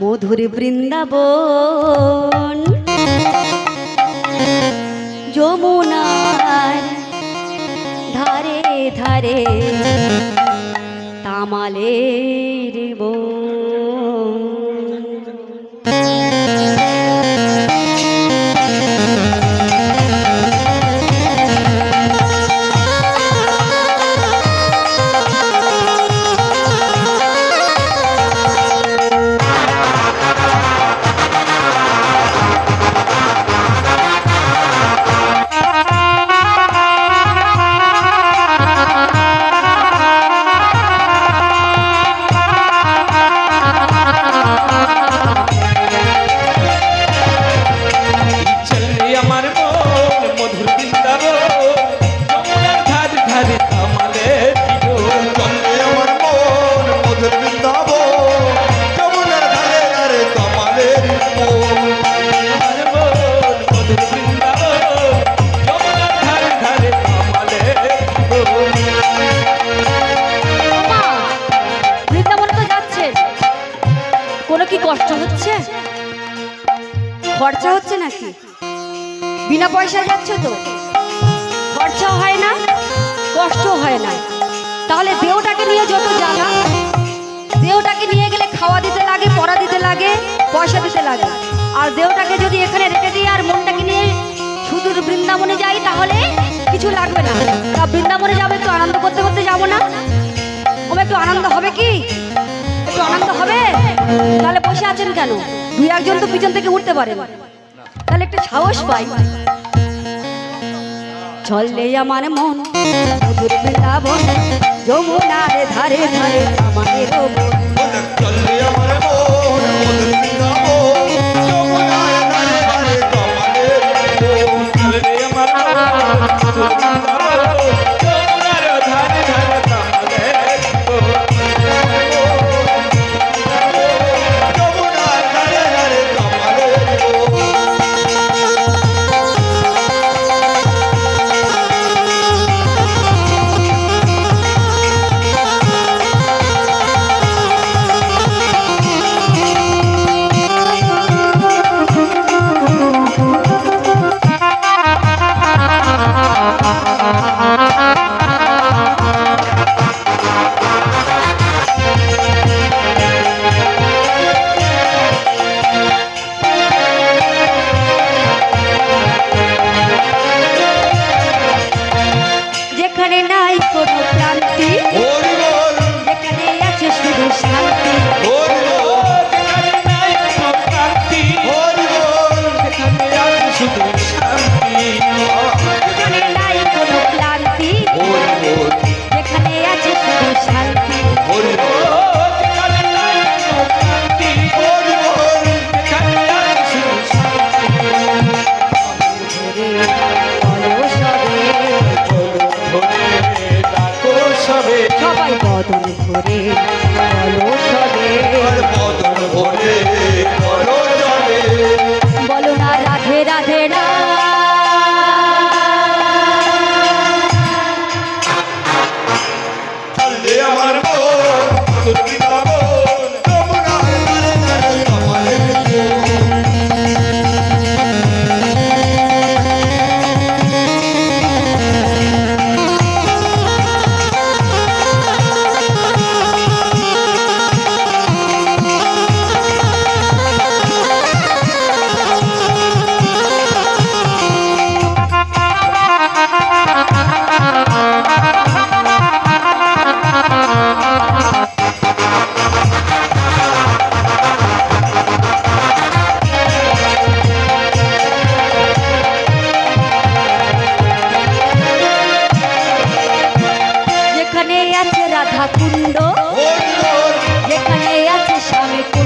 মধুর বৃন্দাবন। যমুনার ধারে ধারে তামালের বন। খরচা হচ্ছে নাকি? বিনা পয়সায় যাচ্ছে তো? খরচাও হয় না, কষ্টও হয় না। তাহলে দেহটাকে নিয়ে যত জ্বালা, দেহটাকে নিয়ে গেলে খাওয়া দিতে লাগে, পড়া দিতে লাগে, পয়সা দিতে লাগে। আর দেহটাকে যদি এখানে রেখে দিই আর মনটাকে নিয়ে শুধু বৃন্দাবনে যাই, তাহলে কিছু লাগবে না। তা বৃন্দাবনে যাবে, একটু আনন্দ করতে করতে যাব না? ও একটু আনন্দ হবে কি? একটু আনন্দ হবে? তাহলে বসে আছেন কেন? দুই একজন তো পিছন থেকে উঠতে পারে তাহলে একটা সাহস পাই। চললে আমার মন মধুর বৃন্দাবন, যমুনার ধারে ধারে আমাদের মন চলে আমার মন মধুর বৃন্দাবন।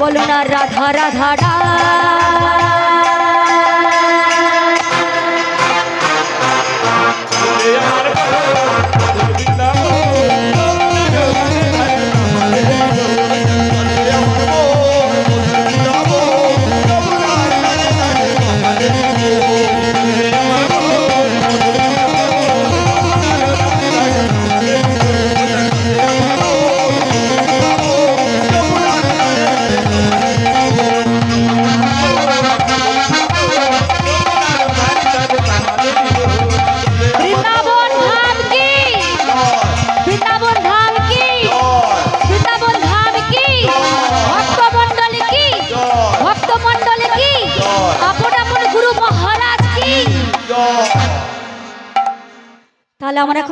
বলো না রাধা রাধা রা তাহলে আমার এখন